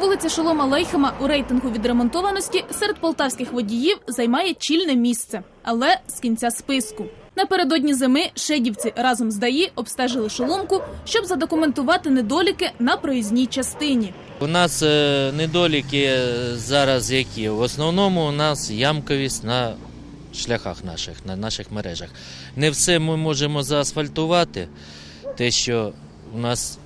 Вулиця Шолома Лейхема у рейтингу відремонтованості серед полтавських водіїв займає чільне місце, але з кінця списку. Напередодні зими шедівці разом з ДАІ обстежили шоломку, щоб задокументувати недоліки на проїзній частині. У нас е, недоліки зараз які? В основному у нас ямковість на шляхах наших, на наших мережах. Не все ми можемо заасфальтувати, те, що у нас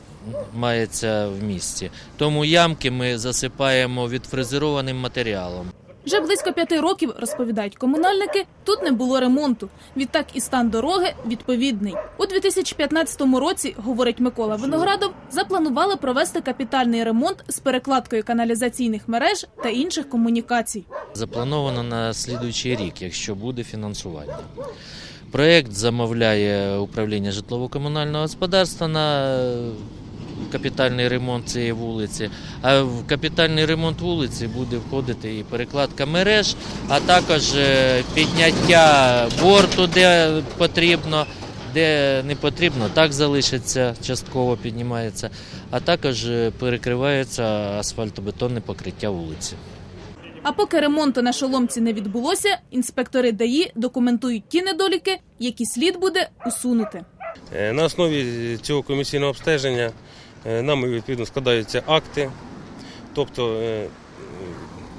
мається в місті. Тому ямки ми засипаємо відфрезерованим матеріалом. Вже близько п'яти років, розповідають комунальники, тут не було ремонту. Відтак і стан дороги відповідний. У 2015 році, говорить Микола Виноградов, запланували провести капітальний ремонт з перекладкою каналізаційних мереж та інших комунікацій. Заплановано на слідуючий рік, якщо буде фінансування. Проєкт замовляє управління житлово-комунального господарства на капітальний ремонт цієї вулиці. А в капітальний ремонт вулиці буде входити і перекладка мереж, а також е, підняття борту, де потрібно, де не потрібно, так залишиться, частково піднімається, а також е, перекривається асфальтобетонне покриття вулиці. А поки ремонту на шоломці не відбулося, інспектори ДАІ документують ті недоліки, які слід буде усунути. Е, На основі цього комісійного обстеження нами відповідно складаються акти, тобто е,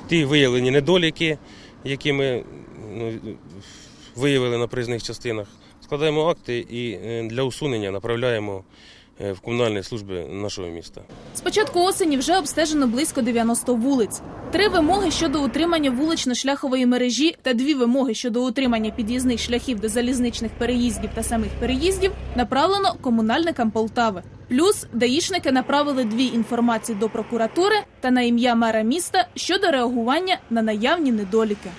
ті виявлені недоліки, які ми ну, виявили на приїзних частинах. Складаємо акти і е, для усунення направляємо е, в комунальні служби нашого міста. З початку осені вже обстежено близько 90 вулиць. Три вимоги щодо утримання вулично-шляхової мережі та дві вимоги щодо утримання під'їзних шляхів до залізничних переїздів та самих переїздів направлено комунальникам Полтави. Плюс даїшники направили дві інформації до прокуратури та на ім'я мера міста щодо реагування на наявні недоліки.